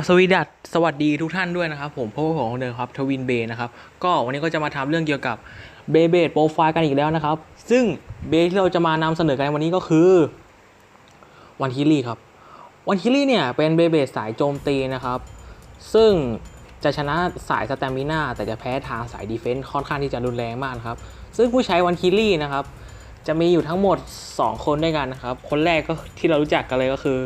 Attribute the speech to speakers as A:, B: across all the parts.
A: บสวีดัสสวัสดีทุกท่านด้วยนะครับ ผมพบกับผมคนเดิมครับทวินเบนะครับ ก็วันนี้ก็จะมาทำเรื่องเกี่ยวกับเบเบดโปรไฟล์กันอีกแล้วนะครับ ซึ่งเบที่เราจะมานำเสนอกันในวันนี้ก็คือวันคิลี่ครับวันคิลี่เนี่ยเป็นเบเบดสายโจมตีนะครับ ซึ่งจะชนะสายสแตมิน่าแต่จะแพ้ทางสายดีเฟนส์ค่อนข้างที่จะรุนแรงมากครับ ซึ่งผู้ใช้วันคิลี่นะครับ จะมีอยู่ทั้งหมด 2 คนด้วยกันนะครับ คนแรกก็ที่เรารู้จักกันเลยก็คือ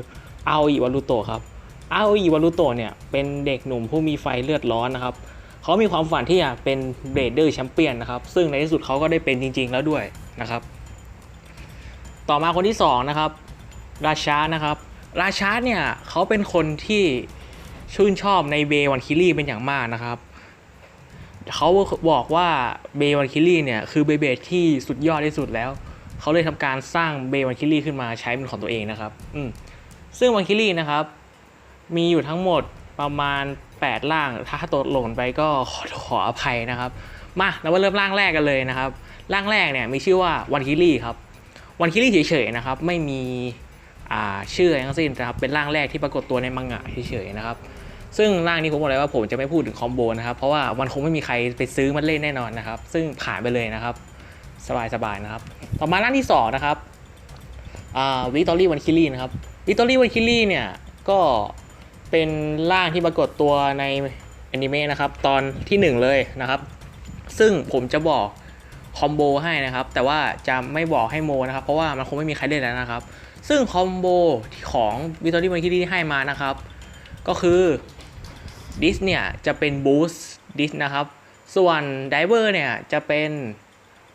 A: อาโออิวารุโตครับ อาโออิวารุโตะเนี่ยเป็นเด็กหนุ่มผู้มีไฟเลือดร้อนนะครับเขามีความฝันที่อยากเป็นเบรเดอร์แชมเปี้ยนนะครับ ซึ่งในที่สุดเขาก็ได้เป็นจริง ๆ แล้วด้วยนะครับ ต่อมาคนที่สองนะครับ ราชานะครับ ราชาเนี่ยเขาเป็นคนที่ชื่นชอบในเบวันคิลี่เป็นอย่างมากนะครับเขาบอกว่าเบวันคิลี่เนี่ยคือเบเบดที่สุดยอดที่สุดแล้ว เขาเลยทำการสร้างเบวันคิลี่ขึ้นมาใช้เป็นของตัวเองนะครับ อืมซึ่งวันคิลี่นะครับ มีอยู่ทั้งหมดประมาณ8ร่าง ถ้าตกหล่นไปก็ขอขออภัยนะครับ มาเรามาเริ่มร่างแรกกันเลยนะครับร่างแรกเนี่ยมีชื่อว่าวันคิลี่ครับ วันคิลี่เฉยๆนะครับ ไม่มีชื่ออะไรทั้งสิ้นนะครับ เป็นร่างแรกที่ปรากฏตัวในมังงะเฉยๆนะครับ ซึ่งร่างนี้ผมบอกเลยว่าผมจะไม่พูดถึงคอมโบนะครับ เพราะว่ามันคงไม่มีใครไปซื้อมันเล่นแน่นอนนะครับ ซึ่งผ่านไปเลยนะครับ สบายๆนะครับ ต่อมาร่างที่สองนะครับวิตอรี่วันคิลี่นะครับวิตอรี่วันคิลี่เนี่ยก็ เป็นร่างที่ปรากฏตัวในแอนิเมะนะครับ ตอนที่หนึ่งเลยนะครับ ซึ่งผมจะบอกคอมโบให้นะครับ แต่ว่าจะไม่บอกให้โมนะครับ เพราะว่ามันคงไม่มีใครเล่นแล้วนะครับ ซึ่งคอมโบของวิตอรี่วันคิลี่ที่ให้มานะครับ ก็คือดิสเนี่ย จะเป็นบูสต์ดิสนะครับ ส่วนไดเวอร์เนี่ย จะเป็น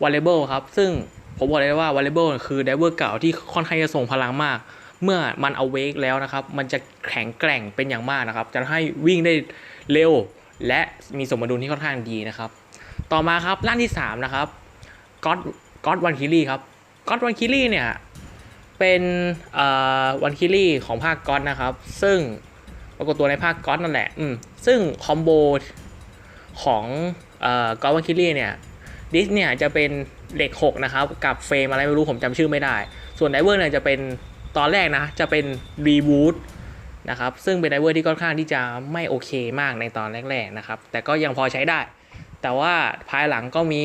A: วอลเลย์บอลครับ ซึ่งผมบอกเลยว่าวอลเลย์บอลคือไดเวอร์เก่าที่ค่อนข้างจะส่งพลังมาก เมื่อมันเอาเวกแล้วนะครับ มันจะแข็งแกร่งเป็นอย่างมากนะครับ จะให้วิ่งได้เร็วและมีสมดุลที่ค่อนข้างดีนะครับ ต่อมาครับร่างที่ 3 นะครับก็อดก็อดวันคิลี่ครับก็อดวันคิลี่เนี่ย เป็นวันคิลี่ของภาคก็อดนะครับ ซึ่งปรากฏตัวในภาคก็อตนั่นแหละอืมซึ่งคอมโบของเอ่อกอวันคิลี่เนี่ยดิสเนี่ยจะเป็นเหล็ก 6 นะครับ กับเฟรมอะไรไม่รู้ผมจำชื่อไม่ได้ ส่วนไดเวอร์เนี่ยจะเป็น ตอนแรกนะจะเป็นรีบูตนะครับซึ่งเป็นไดเวอร์ที่ค่อนข้างที่จะไม่โอเคมากในตอนแรกๆนะครับ แต่ก็ยังพอใช้ได้ แต่ว่าภายหลังก็มี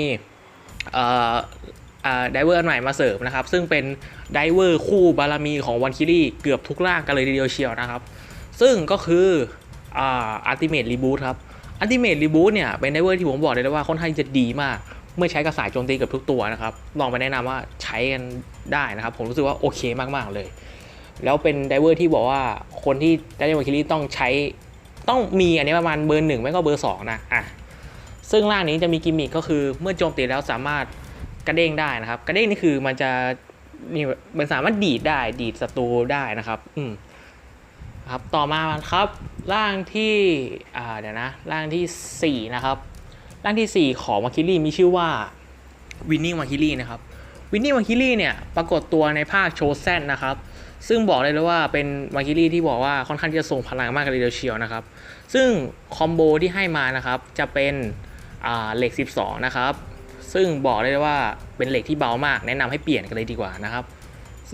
A: ไดเวอร์อันใหม่มาเสริมนะครับ ซึ่งเป็นไดเวอร์คู่บารมีของวันคิลี่เกือบทุกร่างกันเลยทีเดียวเชียวนะครับ ซึ่งก็คืออัลติเมทรีบูทครับอัลติเมทรีบูทเนี่ยเป็นไดเวอร์ที่ผมบอกเลยว่าค่อนข้างจะดีมาก เมื่อใช้กับสายโจมตีเกับทุกตัวนะครับลองไปแนะนำว่าใช้กันได้นะครับ ผมรู้สึกว่าโอเคมากๆเลย แล้วเป็นไดเวอร์ที่บอกว่าคนที่ได้ในวันคิลี่ต้องใช้ต้องมีอันนี้ประมาณเบอร์หนึ่งไม่ก็เบอร์สองนะอะซึ่งร่างนี้จะมีกิมมิคก็คือเมื่อโจมตีแล้วสามารถกระเด้งได้นะครับ กระเด้งนี่คือมันจะนี่มันสามารถดีดได้ดีดศัตรูได้นะครับ อืมครับต่อมาครับร่างที่อ่าเดี๋ยวนะร่างทีสี่4 นะครับ ร่างทีสี่4 ของมาคิลี่มีชื่อว่าวินนี่มาคิลี่นะครับวินนี่มาคิลี่เนี่ยปรากฏตัวในภาคโชเซนนะครับซึ่งบอกเลยเลยว่าเป็นมาคิลี่ที่บอกว่าค่อนข้างที่จะส่งพลังมากเลยทีเดียวเชียวนะครับซึ่งคอมโบที่ให้มานะครับจะเป็นเหล็ก 12 นะครับซึ่งบอกเลยว่าเป็นเหล็กที่เบามาก แนะนำให้เปลี่ยนกันเลยดีกว่านะครับ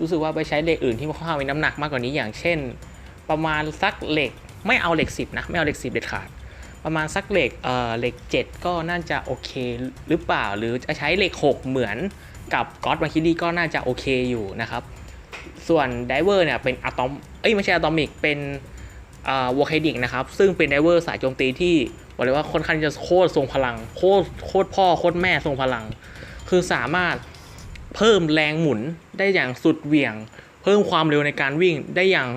A: รู้สึกว่าไปใช้เหล็กอื่นที่มันค่อนข้างมีน้ำหนักมากกว่านี้อย่างเช่น ประมาณสักเหล็กไม่เอาเหล็ก 10นะไม่เอาเหล็ก 10 เด็ดขาด ประมาณสักเหล็กเอ่อเหล็ก 7 ก็น่าจะโอเคหรือเปล่า หรือจะใช้เหล็ก 6 เหมือนกับก็อดมาคิลี่ก็น่าจะโอเคอยู่นะครับ ส่วนไดเวอร์เนี่ยเป็นอะตอมเอ้ยไม่ใช่อะตอมิกเป็นเอ่อวอลเคดิกนะครับ ซึ่งเป็นไดเวอร์สายโจมตีที่บอกเลยว่าค่อนข้างจะโคตรทรงพลังโคตรโคตรพ่อโคตรแม่ทรงพลัง คือสามารถเพิ่มแรงหมุนได้อย่างสุดเหวี่ยง เพิ่มความเร็วในการวิ่งได้อย่าง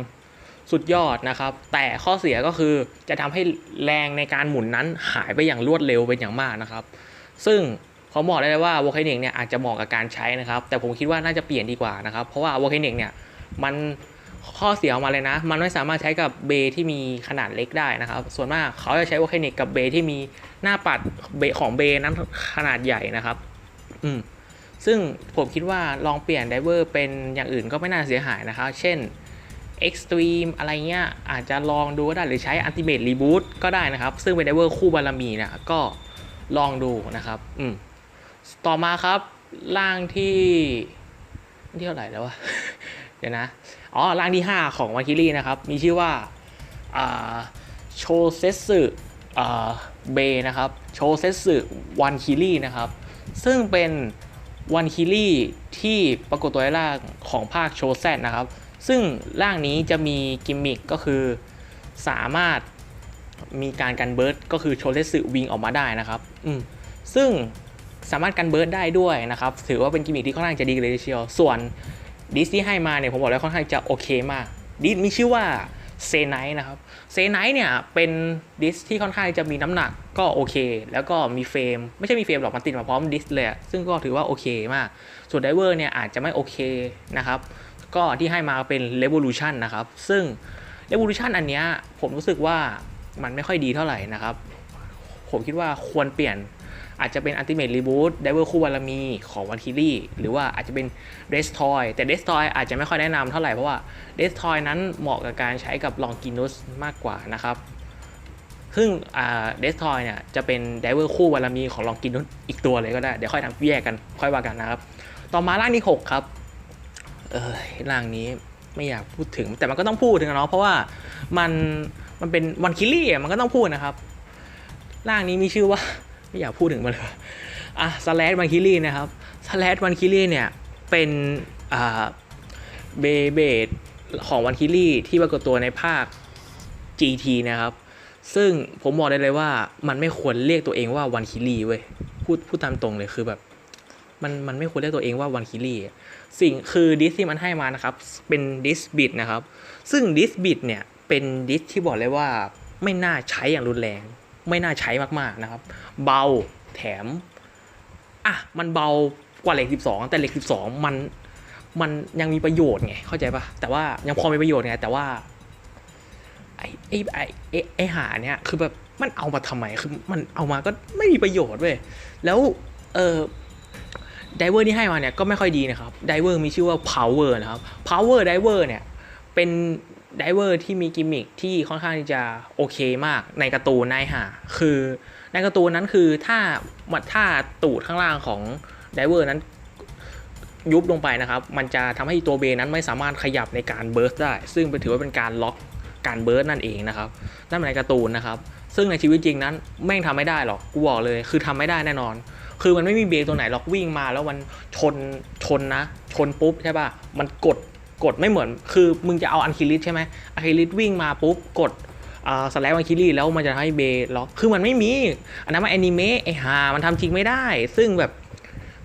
A: สุดยอดนะครับ แต่ข้อเสียก็คือจะทำให้แรงในการหมุนนั้นหายไปอย่างรวดเร็วเป็นอย่างมากนะครับ ซึ่งเขาบอกได้เลยว่าวลเคเนกเนี่ยอาจจะเหมาะกับการใช้นะครับ แต่ผมคิดว่าน่าจะเปลี่ยนดีกว่านะครับ เพราะว่าวลเคเนกเนี่ยมันข้อเสียออกมาเลยนะ มันไม่สามารถใช้กับเบที่มีขนาดเล็กได้นะครับ ส่วนมากเขาจะใช้วอลเคเนกกับเบที่มีหน้าปัดเบของเบนั้นขนาดใหญ่นะครับ อืม ซึ่งผมคิดว่าลองเปลี่ยนไดเวอร์เป็นอย่างอื่นก็ไม่น่าเสียหายนะครับ เช่น Extreme อะไรเงี้ยอาจจะลองดูก็ได้หรือใช้ Ultimate Reboot ก็ได้นะครับ ซึ่งเป็นไดเวอร์คู่บารมีนะก็ลองดูนะครับอืมต่อมาครับร่างที่ที่เท่าไหร่แล้ววะเดี๋ยวนะอ๋อร่างที่ 5 ของวาคิลี่นะครับ มีชื่อว่าโชเซสึเบนะครับโชเซสึวันคิรีนะครับ ซึ่งเป็นวันคิรีที่ปรากฏตัวในร่างของภาคโชแซนะครับ ซึ่งร่างนี้จะมีกิมมิคก็คือสามารถมีการกันเบิร์ดก็คือโชเซสึวิงออกมาได้นะครับอืมซึ่งสามารถกันเบิร์ดได้ด้วยนะครับ ถือว่าเป็นกิมมิคที่ค่อนข้างจะดีเลยทีเชียว ส่วนดิสที่ให้มาเนี่ยผมบอกเลยค่อนข้างจะโอเคมากดิสมีชื่อว่าเซไนท์นะครับเซไนท์เนี่ยเป็นดิสที่ค่อนข้างจะมีน้ำหนักก็โอเค แล้วก็มีเฟรม ไม่ใช่มีเฟรมหรอกมันติดมาพร้อมดิสเลยอะซึ่งก็ถือว่าโอเคมาก ส่วนไดเวอร์เนี่ยอาจจะไม่โอเคนะครับ ก็ที่ให้มาเป็น Revolution นะครับ ซึ่ง Revolution อันเนี้ยผมรู้สึกว่ามันไม่ค่อยดีเท่าไหร่นะครับ ผมคิดว่าควรเปลี่ยนอาจจะเป็น Ultimate Reboot Diver คู่บารมีของวันคิรี่หรือว่าอาจจะเป็น d e s t o y แต่ d e s t o y อาจจะไม่ค่อยแนะนำเท่าไหร่เพราะว่า d e s t o y นั้นเหมาะกับการใช้กับ Longinus มากกว่านะครับซึ่งอ่า Destroy เนี่ยจะเป็น Diver คู่บารมีของ Longinus อีกตัวเลยก็ได้ เดี๋ยวค่อยทำแยกกันค่อยว่ากันนะครับ ต่อมาร่างที่ 6 ครับ เออร่างนี้ไม่อยากพูดถึง แต่มันก็ต้องพูดถึงอะเนาะเพราะว่ามันมันเป็นวันคิลลี่มันก็ต้องพูดนะครับ ร่างนี้มีชื่อว่าไม่อยากพูดถึงมันเลยอะสแลดวันคิลลี่นะครับสแลดวันคิลลี่เนี่ยเป็นอ่าเบเบดของวันคิลลี่ที่ปรากฏตัวในภาค GT นะครับ ซึ่งผมบอกได้เลยว่ามันไม่ควรเรียกตัวเองว่าวันคิลลี่เว้ยพูดพูดตามตรงเลยคือแบบ มันมันไม่ควรเรียกตัวเองว่าวันคิลี่สิ่งคือดิสที่มันให้มานะครับเป็นดิสบิดนะครับ ซึ่งดิสบิดเนี่ยเป็นดิสที่บอกเลยว่าไม่น่าใช้อย่างรุนแรง ไม่น่าใช้มากๆนะครับ เบาแถมอะมันเบากว่าเหล็ก 12 แต่เหล็ก 12 มันมันยังมีประโยชน์ไงเข้าใจปะแต่ว่ายังพอมีประโยชน์ไงแต่ว่าไอ้ไอ้ไอ้ไอ้ไอหาเนี่ยคือแบบมันเอามาทำไมคือมันเอามาก็ไม่มีประโยชน์เว้ยแล้วเออ ไดเวอร์ที่ให้มาเนี่ยก็ไม่ค่อยดีนะครับไดเวอร์มีชื่อว่า power นะครับ power diver เนี่ยเป็นไดเวอร์ที่มีกิมมิคที่ค่อนข้างที่จะโอเคมากในการ์ตูนนายหาคือในการ์ตูนนั้นคือถ้ามัดถ้าตูดข้างล่างของไดเวอร์นั้นยุบลงไปนะครับ มันจะทำให้ตัวเบนั้นไม่สามารถขยับในการเบิร์สได้ ซึ่งถือว่าเป็นการล็อกการเบิร์สนั่นเองนะครับ นั่นเป็นในการ์ตูนนะครับ ซึ่งในชีวิตจริงนั้นแม่งทำไม่ได้หรอก กูบอกเลย คือทำไม่ได้แน่นอน คือมันไม่มีเบรกตัวไหนหรอกวิ่งมาแล้วมันชนชนนะ ชนปุ๊บใช่ป่ะมันกดกดไม่เหมือน คือมึงจะเอาอันคิลิสใช่ไหมอันคิลิสวิ่งมาปุ๊บกดสแลปอันคิลิแล้วมันจะให้เบรล็อก คือมันไม่มี อันนั้นมันแอนิเมะไอ้ห่ามันทำจริงไม่ได้ ซึ่งแบบ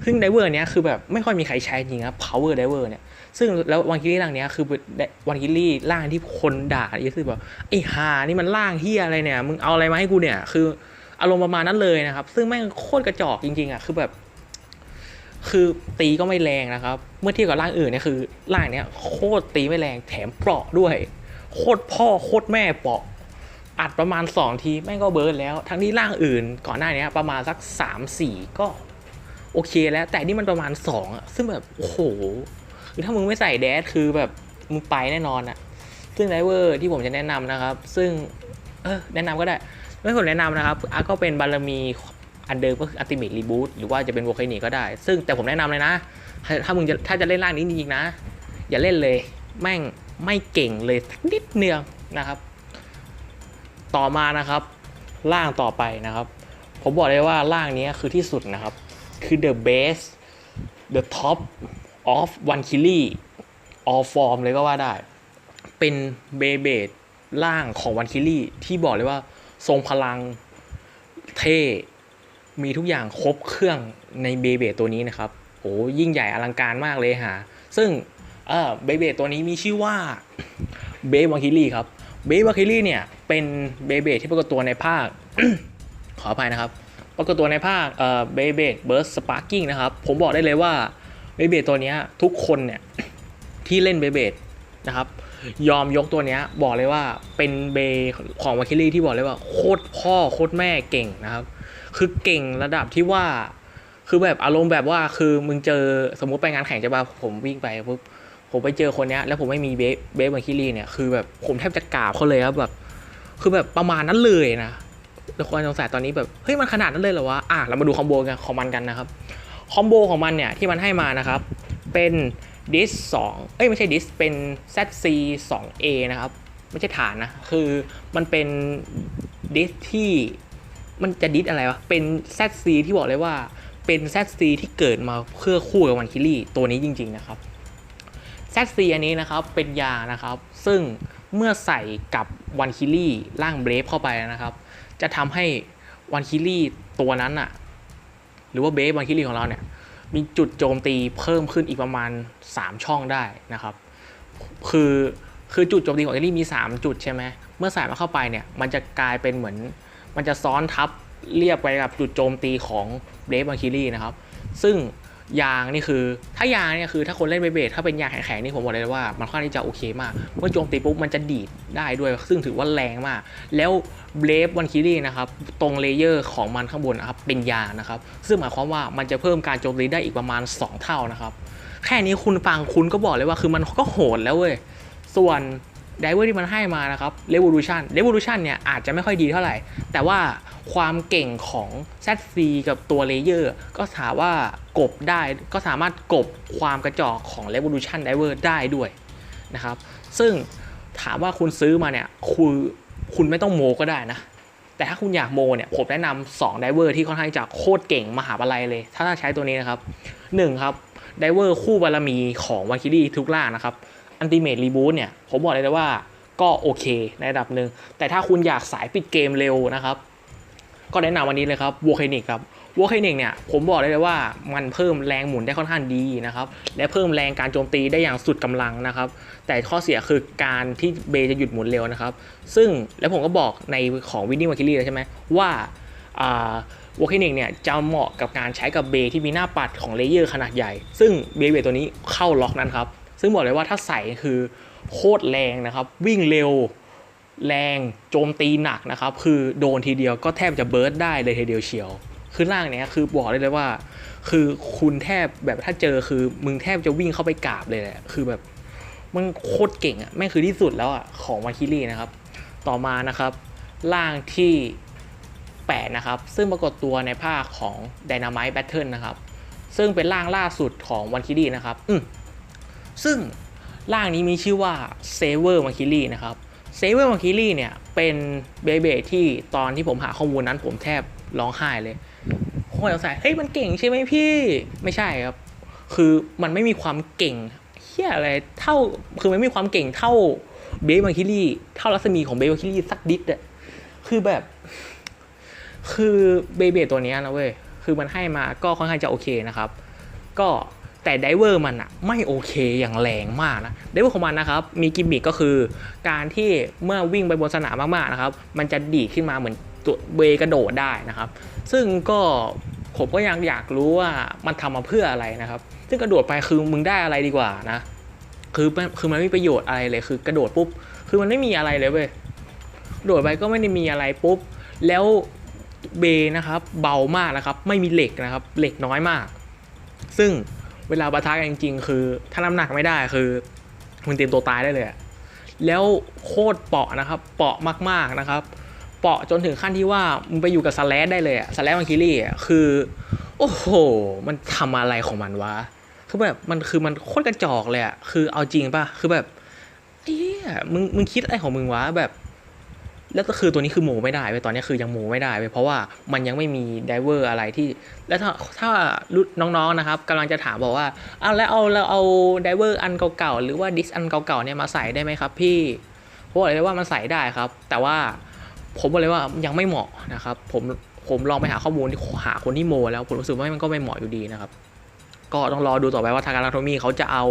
A: ซึ่งไดเวอร์เนี้ยคือแบบไม่ค่อยมีใครใช้จริงครับ power diver เนี่ย ซึ่งแล้ววันคิลี่ร่างเนี้ยคือวันคิลี่ร่างที่คนด่าเยอะคือแบบไอ้ห่านี่มันร่างเฮียอะไรเนี่ย มึงเอาอะไรมาให้กูเนี่ย คือ อารมณ์ประมาณนั้นเลยนะครับ ซึ่งแม่งโคตรกระจอกจริงๆอะคือแบบ คือตีก็ไม่แรงนะครับ เมื่อเทียบกับร่างอื่นเนี่ยคือร่างเนี้ยโคตรตีไม่แรงแถมเปราะด้วย โคตรพ่อโคตรแม่เปราะอัดประมาณ 2 ทีแม่งก็เบิร์นแล้ว ทั้งที่ร่างอื่นก่อนหน้านี้ประมาณสัก 3-4 ก็โอเคแล้ว แต่นี่มันประมาณ 2อะซึ่งแบบโอ้โหคือถ้ามึงไม่ใส่แดดคือแบบมึงไปแน่นอนอะซึ่งไดเวอร์ที่ผมจะแนะนำนะครับ ซึ่งเออแนะนำก็ได้ ไม่ผมแนะนำนะครับอะก็เป็นบารมีอันเดิมก็คืออัลติเมทรีบูทหรือว่าจะเป็นโวคานีก็ได้ ซึ่งแต่ผมแนะนำเลยนะ ถ้ามึงจะถ้าจะเล่นร่างนี้จริงๆนะ อย่าเล่นเลย แม่งไม่เก่งเลยสักนิดเนืองนะครับ ต่อมานะครับร่างต่อไปนะครับ ผมบอกเลยว่าร่างนี้คือที่สุดนะครับ คือ the best the top of one k i l l y all form เลยก็ว่าได้ เป็นเบเบดร่างของวันคิลี่ที่บอกเลยว่า ทรงพลังเท่มีทุกอย่างครบเครื่องในเบเบตัวนี้นะครับโอ้ยิ่งใหญ่อลังการมากเลยฮะซึ่งเออเบเบตัวนี้มีชื่อว่าเบวันคิลี่ครับเบวันคิลี่เนี่ยเป็นเบเบที่ปรากฏตัวในภาค ขออภัยนะครับ ปรากฏตัวในภาคเอ่อเบเบเบิร์สสปาร์กิ้งนะครับ ผมบอกได้เลยว่าเบเบตัวนี้ทุกคนเนี่ยที่เล่นเบเบนะครับ ยอมยกตัวเนี้ยบอกเลยว่าเป็นเบของวาคิลี่ที่บอกเลยว่าโคตรพ่อโคตรแม่เก่งนะครับ คือเก่งระดับที่ว่า คือแบบอารมณ์แบบว่าคือมึงเจอสมมุติไปงานแข่งจะมาผมวิ่งไปปุ๊บผมไปเจอคนเนี้ยแล้วผมไม่มีเบฟเบฟวาคิลี่เนี่ยคือแบบผมแทบจะกราบเขาเลยครับแบบ คือแบบประมาณนั้นเลยนะแล้วคนสงสัยตอนนี้แบบเฮ้ยมันขนาดนั้นเลยเหรอวะอะเรามาดูคอมโบกันของมันกันนะครับคอมโบของมันเนี่ยที่มันให้มานะครับ เป็น ดิส2เอ้ยไม่ใช่ดิสเป็น ZC 2A นะครับ ไม่ใช่ฐานนะ คือมันเป็นดิสที่มันจะดิสอะไรวะ เป็น ZC ที่บอกเลยว่าเป็น ZC ที่เกิดมาเพื่อคู่กับวันคิลี่ตัวนี้จริง ๆ นะครับ ZC อันนี้นะครับเป็นยานะครับ ซึ่งเมื่อใส่กับวันคิลี่ร่างเบรฟเข้าไปนะครับ จะทำให้วันคิลี่ตัวนั้นอะหรือว่าเบรฟวันคิลี่ของเราเนี่ย มีจุดโจมตีเพิ่มขึ้นอีกประมาณ 3 ช่องได้นะครับ คือคือจุดโจมตีของเอลลี่มี 3 จุดใช่ไหมเมื่อใส่มาเข้าไปเนี่ยมันจะกลายเป็นเหมือน มันจะซ้อนทับเรียบไปกับจุดโจมตีของเบรฟมาคิลี่นะครับ ซึ่ง ยางนี่คือ ถ้ายางเนี่ยคือถ้าคนเล่นเบเบดถ้าเป็นยางแข็งๆนี่ผมบอกเลยว่ามันค่อนข้างที่จะโอเคมาก เมื่อโจมตีปุ๊บมันจะดีดได้ด้วย ซึ่งถือว่าแรงมาก แล้วเบรฟวันคิลี่นะครับตรงเลเยอร์ของมันข้างบนนะครับเป็นยางนะครับ ซึ่งหมายความว่ามันจะเพิ่มการโจมตีได้อีกประมาณ 2 เท่านะครับ แค่นี้คุณฟังคุณก็บอกเลยว่าคือมันก็โหดแล้วเว้ยส่วน ไดเวอร์ที่มันให้มานะครับ Revolution Revolution เนี่ยอาจจะไม่ค่อยดีเท่าไหร่ แต่ว่าความเก่งของ ZC กับตัวเลเยอร์ก็ถามว่ากบได้ก็สามารถกบความกระจอกของ Revolution Diver ได้ด้วยนะครับ ซึ่งถามว่าคุณซื้อมาเนี่ยคือคุณไม่ต้องโมก็ได้นะ แต่ถ้าคุณอยากโมเนี่ยผมแนะนำ2ไดเวอร์ที่ค่อนข้างจะโคตรเก่งมหาปลัยเลย ถ้าใช้ตัวนี้นะครับ 1 ครับไดเวอร์คู่บารมีของวาคิรีทุกล่านะครับ อันติเมทรีบูทเนี่ยผมบอกเลยว่าก็โอเคในระดับหนึ่งแต่ถ้าคุณอยากสายปิดเกมเร็วนะครับ ก็แนะนำวันนี้เลยครับวอลเคนิกครับวอลเคนิกเนี่ยผมบอกได้เลยว่ามันเพิ่มแรงหมุนได้ค่อนข้างดีนะครับ และเพิ่มแรงการโจมตีได้อย่างสุดกำลังนะครับ แต่ข้อเสียคือการที่เบย์จะหยุดหมุนเร็วนะครับ ซึ่งแล้วผมก็บอกในของวินนี่วาคิลี่แล้วใช่ไหมว่าวอลเคนิกเนี่ยจะเหมาะกับการใช้กับเบย์ที่มีหน้าปัดของเลเยอร์ขนาดใหญ่ ซึ่งเบย์เบย์ตัวนี้เข้าล็อกนั้นครับ ซึ่งบอกเลยว่าถ้าใส่คือโคตรแรงนะครับ วิ่งเร็วแรงโจมตีหนักนะครับ คือโดนทีเดียวก็แทบจะเบิร์ดได้เลยทีเดียวเชียว คือร่างเนี้ยคือบอกได้เลยว่า คือคุณแทบแบบถ้าเจอคือมึงแทบจะวิ่งเข้าไปกราบเลยแหละคือแบบมันโคตรเก่งอะแม่งคือที่สุดแล้วอะของมาคิรีนะครับ ต่อมานะครับร่างที่ 8 นะครับ ซึ่งปรากฏตัวในภาคของ Dynamite Battle นะครับ ซึ่งเป็นร่างล่าสุดของวันคิรีนะครับ อืม ซึ่งร่างนี้มีชื่อว่า Saver m a k i r i นะครับ Saver m a k i r i เนี่ยเป็นเบเบที่ตอนที่ผมหาข้อมูลนั้นผมแทบร้องไห้เลยโอ้ยเอาใส่เฮ้ยมันเก่งใช่ไหมพี่ไม่ใช่ครับ คือมันไม่มีความเก่งเฮียอะไรเท่าคือมันไม่มีความเก่งเท่าเบบังคิลี่เท่ารัศมีของเบบังคิลี่สักดิดอะคือแบบ คือเบเบตัวนี้นะเว้ยคือมันให้มาก็ค่อนข้างจะโอเคนะครับ ก็ แต่ไดเวอร์มันอะไม่โอเคอย่างแรงมากนะไดเวอร์ของมันนะครับ มีกิมมิคก็คือ การที่เมื่อวิ่งไปบนสนามมากๆนะครับ มันจะดีดขึ้นมาเหมือนตัวเบกระโดดได้นะครับ ซึ่งก็ผมก็ยังอยากรู้ว่ามันทำมาเพื่ออะไรนะครับ ซึ่งกระโดดไปคือมึงได้อะไรดีกว่านะ คือคือมันไม่มีประโยชน์อะไรเลยคือกระโดดปุ๊บ คือมันไม่มีอะไรเลยเว้ยโดดไปก็ไม่ได้มีอะไรปุ๊บ แล้วเบนะครับ เบามากนะครับ ไม่มีเหล็กนะครับ เหล็กน้อยมาก ซึ่ง เวลาปะทะกันจริงๆ คือ ถ้าน้ำหนักไม่ได้คือมึงเตรียมตัวตายได้เลยแล้วโคตรเปาะนะครับเปาะมากๆนะครับเปาะจนถึงขั้นที่ว่ามึงไปอยู่กับสแลดได้เลยอะสแลดมังคิรี่คือโอ้โห มันทำอะไรของมันวะ คือแบบมันคือมันโคตรกระจอกเลยอะคือเอาจริงป่ะ คือแบบเอ้ยมึงมึงคิดอะไรของมึงวะแบบ แล้วก็คือตัวนี้คือโมไม่ได้ไปตอนนี้คือยังโมไม่ได้ไปเพราะว่ามันยังไม่มีไดเวอร์อะไรที่ แล้วถ้าถ้ารุ่นน้องๆนะครับกำลังจะถามบอกว่าอ้าวแล้วเอาแล้วเอาไดเวอร์อันเก่าๆหรือว่าดิสอันเก่าๆเนี่ยมาใส่ได้ไหมครับ พี่ผมบอกเลยว่ามันใส่ได้ครับ แต่ว่าผมบอกเลยว่ายังไม่เหมาะนะครับ ผมผมลองไปหาข้อมูลที่หาคนที่โม แล้วผมรู้สึกว่ามันก็ไม่เหมาะอยู่ดีนะครับ ก็ต้องรอดูต่อไปว่าทางการาโทมีเขาจะเอา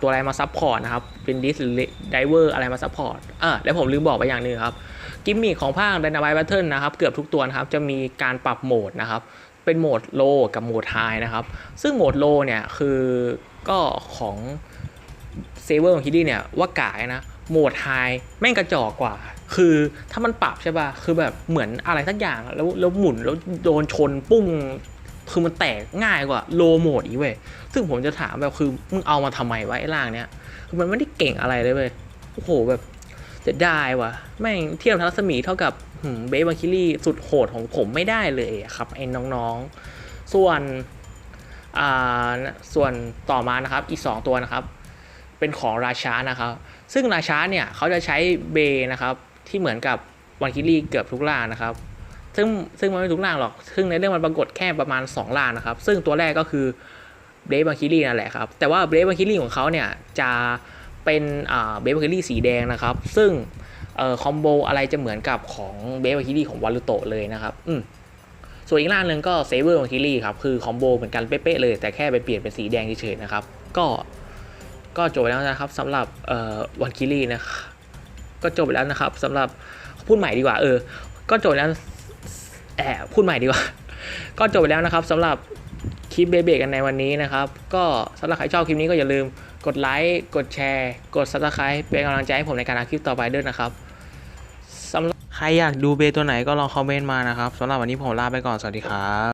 A: ตัวอะไรมาซับพอร์ตนะครับ เป็นดิสหรือไดเวอร์อะไรมาซับพอร์ตอ่าแล้วผมลืมบอกไปอย่างหนึ่งครับ กิมมิคของภาค Dynamite Battle นะครับ เกือบทุกตัวนะครับ จะมีการปรับโหมดนะครับ เป็นโหมดโลกับโหมดไฮนะครับ ซึ่งโหมดโลเนี่ยคือก็ของเซเวอร์ของคิดดี้เนี่ยว่ากายนะ โหมดไฮแม่งกระจอกกว่า คือถ้ามันปรับใช่ป่ะ คือแบบเหมือนอะไรสักอย่าง แล้วแล้วหมุนแล้วโดนชนปุ้ง คือมันแตกง่ายกว่าโลโหมดอีกเว้ยซึ่งผมจะถามแบบคือมึงเอามาทำไมวะไอ้ร่างเนี้ยคือมันไม่ได้เก่งอะไรเลยเว้ยโอ้โหแบบจะได้วะแม่งเทียบทัศมีเท่ากับเบสบาคิลี่สุดโหดของผมไม่ได้เลยครับไอ้น้องๆ ส่วนอ่าส่วนต่อมานะครับอีก 2 ตัวนะครับ เป็นของราชานะครับ ซึ่งราชาเนี่ยเขาจะใช้เบนะครับที่เหมือนกับวันคิรี่เกือบทุกล่างนะครับ ซึ่งซึ่งมันไม่ทุกล่างหรอก ซึ่งในเรื่องมันปรากฏแค่ประมาณ 2ล่างนะครับ ซึ่งตัวแรกก็คือเบฟบังคิรี่นั่นแหละครับ แต่ว่าเบฟบังคิรี่ของเขาเนี่ยจะเป็นเบฟบังคิรี่สีแดงนะครับ ซึ่งออคอมโบอะไรจะเหมือนกับของเบฟบังคิรี่ของวารุโตเลยนะครับอืมส่วนอีกล่างหนึ่งก็เซเวอร์บังคิรี่ครับ คือคอมโบเหมือนกันเป๊ะๆเลย แต่แค่ไปเปลี่ยนเป็นสีแดงเฉยๆนะครับ ก็ก็จบไปแล้วนะครับสำหรับวันคิรี่นะครับก็จบไปแล้วนะครับสำหรับพูดใหม่ดีกว่าเออ ก็จบแล้ว แอบพูดใหม่ดีกว่า ก็จบไปแล้วนะครับสำหรับคลิปเบเบกันในวันนี้นะครับ ก็สำหรับใครชอบคลิปนี้ก็อย่าลืมกดไลค์กดแชร์ กด subscribe เป็นกำลังใจให้ผมในการทำคลิปต่อไปด้วยนะครับสำหรับใครอยากดูเบตัวไหนก็ลองคอมเมนต์มานะครับสำหรับวันนี้ผมลาไปก่อนสวัสดีครับ